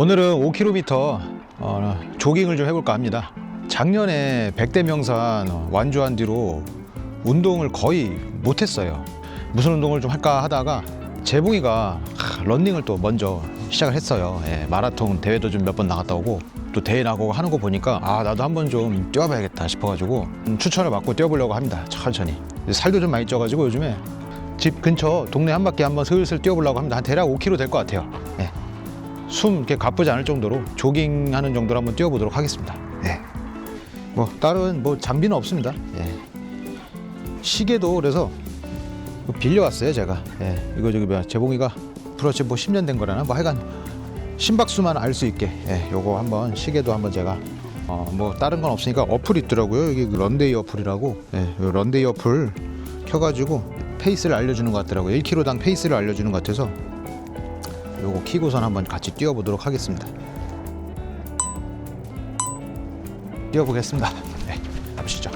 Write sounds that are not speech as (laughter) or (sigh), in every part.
오늘은 5km 어, 조깅을 좀 해볼까 합니다. 작년에 백대명산 완주한 뒤로 운동을 거의 못했어요. 무슨 운동을 좀 할까 하다가 재봉이가 하, 런닝을 또 먼저 시작을 했어요. 예, 마라톤 대회도 좀 몇 번 나갔다 오고 또 대회 나가고 하는 거 보니까 아 나도 한번 좀 뛰어봐야겠다 싶어가지고 음, 추천을 받고 뛰어보려고 합니다. 천천히. 살도 좀 많이 쪄가지고 요즘에 집 근처 동네 한 바퀴 한번 슬슬 뛰어보려고 합니다. 한 대략 5km 될 것 같아요. 예. 숨 이렇게 가쁘지 않을 정도로 조깅하는 정도로 한번 뛰어보도록 하겠습니다. 예. 뭐 다른 뭐 장비는 없습니다. 예. 시계도 그래서 빌려왔어요 제가. 예. 이거 저기 뭐야 재봉이가 브러치 뭐 10년 된 거라나 뭐 하여간 심박수만 알 수 있게 예. 요거 한번 시계도 한번 제가 어 뭐 다른 건 없으니까 어플 있더라고요. 여기 그 런데이 어플이라고 예. 요 런데이 어플 켜가지고 페이스를 알려주는 것 같더라고요. 1km당 페이스를 알려주는 것 같아서 요거 키고선 한번 같이 뛰어보도록 하겠습니다. 뛰어보겠습니다. (laughs) 네, 가보시죠.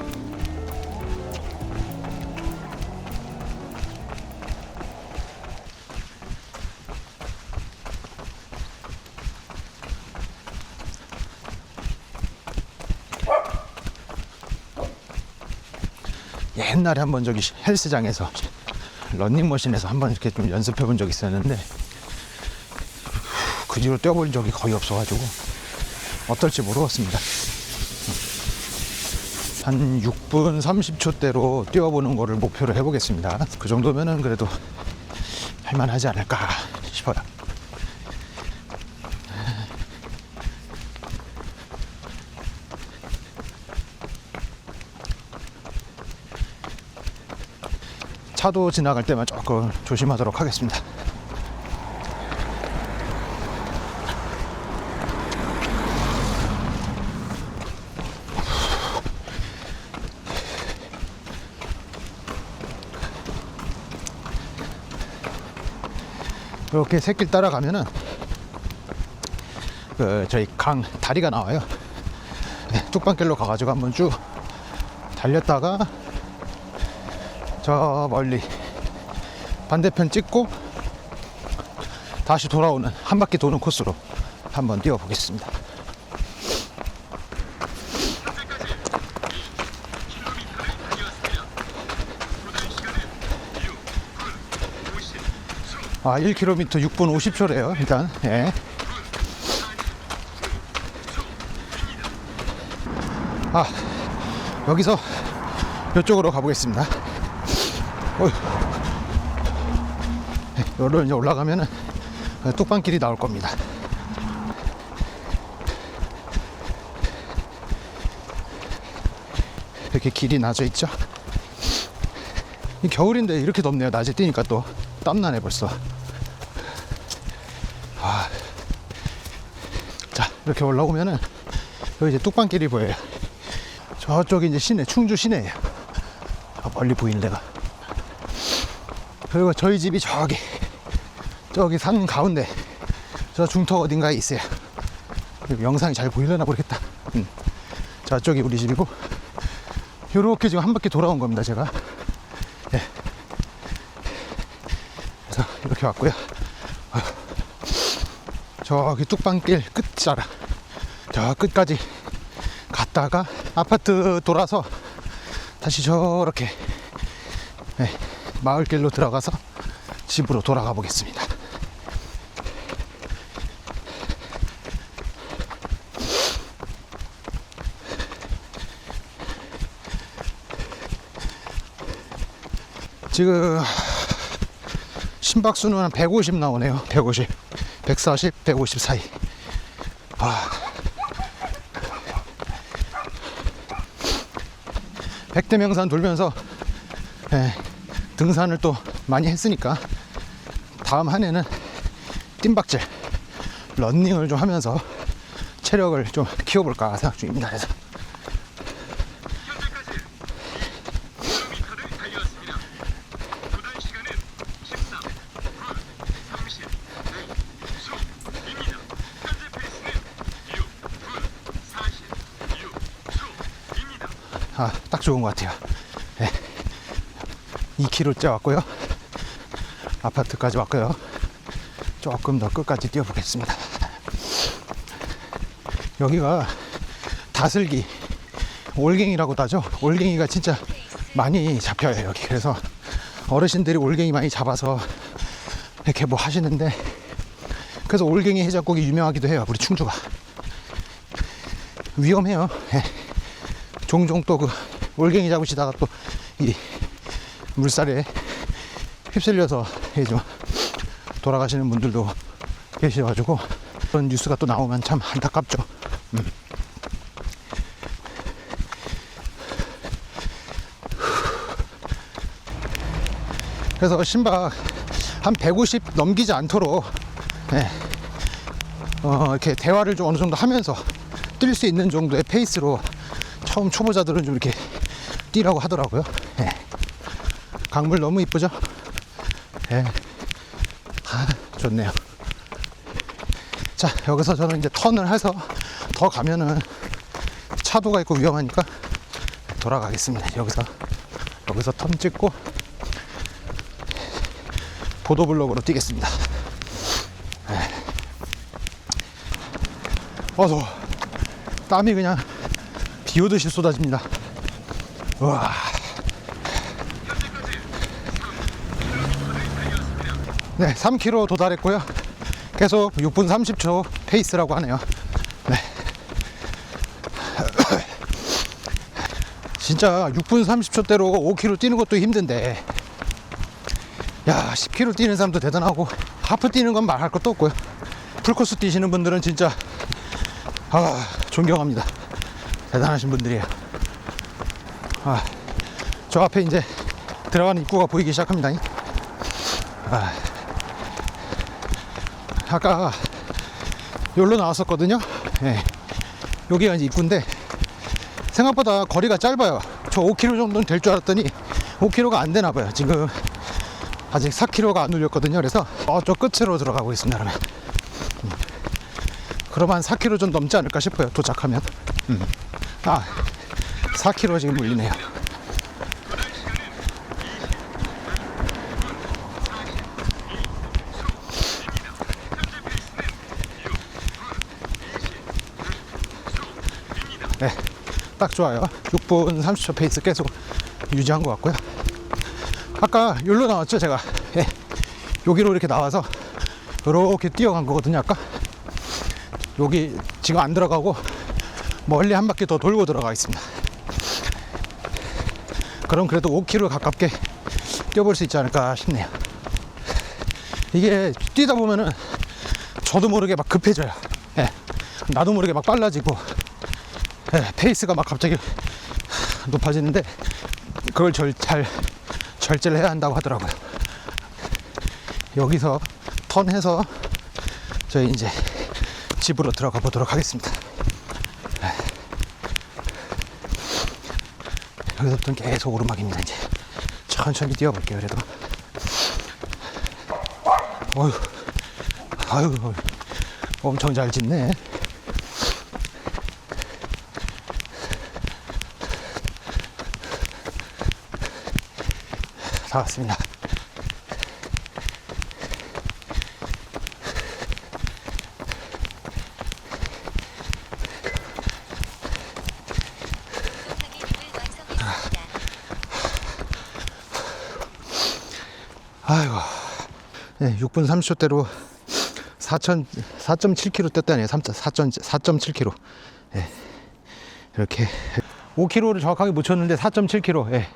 옛날에 한번 저기 헬스장에서 런닝머신에서 한번 이렇게 좀 연습해 본 적이 있었는데 그 뒤로 뛰어본 적이 거의 없어가지고 어떨지 모르겠습니다. 한 6분 30초대로 뛰어보는 거를 목표로 해보겠습니다. 그 정도면은 그래도 할만하지 않을까 싶어요. 차도 지나갈 때만 조금 조심하도록 하겠습니다. 이렇게 새길 따라가면은 그 저희 강 다리가 나와요. 네, 뚝방길로 가가지고 한번 쭉 달렸다가 저 멀리 반대편 찍고 다시 돌아오는 한 바퀴 도는 코스로 한번 뛰어 보겠습니다. 아, 1km 6분 50초래요. 일단 예. 아, 여기서 이쪽으로 가보겠습니다. 어휴. 네, 이제 올라가면은 뚝방길이 나올 겁니다. 이렇게 길이 나져 있죠. 이 겨울인데 이렇게 덥네요. 낮에 뛰니까 또 땀나네 벌써. 아. 자 이렇게 올라오면은 여기 이제 뚝방길이 보여요. 저쪽이 이제 시내, 충주 시내예요. 저 멀리 보이는 데가. 그리고 저희 집이 저기 저기 산 가운데 저 중턱 어딘가에 있어요. 여기 영상이 잘 보이려나 모르겠다. 음. 저쪽이 우리 집이고 요렇게 지금 한 바퀴 돌아온 겁니다. 제가. 예. 그래서 이렇게 왔고요. 저기 뚝방길 끝자락 저 끝까지 갔다가 아파트 돌아서 다시 저렇게 네, 마을길로 들어가서 집으로 돌아가 보겠습니다. 지금 심박수는 한 150 나오네요. 150, 140, 150 사이. 아. 백대명산 돌면서 예, 등산을 또 많이 했으니까 다음 한 해는 뜀박질 런닝을 좀 하면서 체력을 좀 키워볼까 생각 중입니다. 그래서 현재까지 5km를 달렸습니다. 도달 시간은 13, 9, 30, 100초입니다. 현재 페이스는 6, 9, 46초입니다. 아, 딱 좋은 것 같아요. 예. 2km째 왔고요. 아파트까지 왔고요. 조금 더 끝까지 뛰어보겠습니다. 여기가 다슬기 올갱이라고 하죠. 올갱이가 진짜 많이 잡혀요 여기. 그래서 어르신들이 올갱이 많이 잡아서 이렇게 뭐 하시는데 그래서 올갱이 해장국이 유명하기도 해요. 우리 충주가 위험해요. 예. 종종 또그 올갱이 잡으시다가 또 이 물살에 휩쓸려서 이좀 돌아가시는 분들도 계셔가지고 그런 뉴스가 또 나오면 참 안타깝죠. 음. 그래서 심박 한 150 넘기지 않도록 예, 어, 이렇게 대화를 좀 어느 정도 하면서 뛸 수 있는 정도의 페이스로 처음 초보자들은 좀 이렇게 뛰라고 하더라고요. 예. 강물 너무 이쁘죠? 예. 아, 좋네요. 자, 여기서 저는 이제 턴을 해서 더 가면은 차도가 있고 위험하니까 돌아가겠습니다. 여기서, 여기서 턴 찍고 보도블록으로 뛰겠습니다. 예. 어서 땀이 그냥 비 오듯이 쏟아집니다. 와. 네, 3km 도달했고요. 계속 6분 30초 페이스라고 하네요. 네. (clears throat) 진짜 6분 30초대로 5km 뛰는 것도 힘든데, 야, 10km 뛰는 사람도 대단하고, 하프 뛰는 건 말할 것도 없고요. 풀코스 뛰시는 분들은 진짜, 아, 존경합니다. 대단하신 분들이에요. 아, 저 앞에 이제 들어가는 입구가 보이기 시작합니다. 아, 아까 여기로 나왔었거든요. 예. 여기가 이제 입구인데 생각보다 거리가 짧아요. 저 5km 정도는 될 줄 알았더니 5km가 안 되나 봐요. 지금 아직 4km가 안 울렸거든요. 그래서 저쪽 끝으로 들어가고 있습니다. 그러면 음. 그러면 한 4km 좀 넘지 않을까 싶어요. 도착하면. 음. 아, 4km 지금 울리네요. 네, 딱 좋아요. 6분 30초 페이스 계속 유지한 것 같고요. 아까 여기로 나왔죠, 제가. 예, 여기로 이렇게 나와서 이렇게 뛰어간 거거든요, 아까. 여기 지금 안 들어가고 멀리 한 바퀴 더 돌고 들어가겠습니다. 그럼 그래도 5km 가깝게 뛰어볼 수 있지 않을까 싶네요. 이게 뛰다 보면은 저도 모르게 막 급해져요. 예, 나도 모르게 막 빨라지고 예, 페이스가 막 갑자기 높아지는데 그걸 절, 잘 절제를 해야 한다고 하더라고요. 여기서 턴해서 저희 이제 집으로 들어가 보도록 하겠습니다. 예. 여기서부터는 계속 오르막입니다. 이제 천천히 뛰어볼게요. 그래도 어휴, 아유, 엄청 잘 짓네. 다 왔습니다. 네, 6분 30초대로 4천 4.7km 뗐다네요. 4.7km. 예. 이렇게 5km를 정확하게 못 쳤는데 4.7km. 예.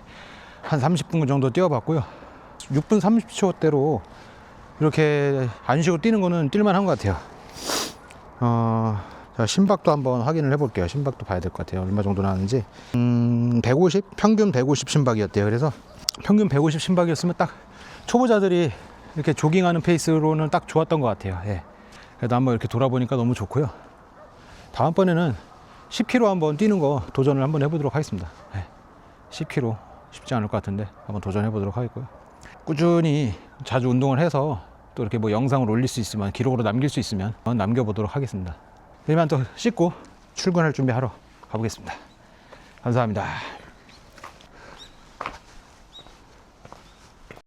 한 30분 정도 뛰어봤고요. 6분 30초대로 이렇게 안 쉬고 뛰는 거는 뛸만한 것 같아요. 어, 자, 심박도 한번 확인을 해볼게요. 심박도 봐야 될 것 같아요. 얼마 정도 나왔는지. 음, 150? 평균 150 심박이었대요. 그래서 평균 150 심박이었으면 딱 초보자들이 이렇게 조깅하는 페이스로는 딱 좋았던 것 같아요. 예. 그래도 한번 이렇게 돌아보니까 너무 좋고요. 다음번에는 10km 한번 뛰는 거 도전을 한번 해보도록 하겠습니다. 예. 10km 쉽지 않을 것 같은데 한번 도전해 보도록 하겠고요. 꾸준히 자주 운동을 해서 또 이렇게 뭐 영상을 올릴 수 있으면 기록으로 남길 수 있으면 남겨보도록 하겠습니다. 그러면 또 씻고 출근할 준비하러 가보겠습니다. 감사합니다.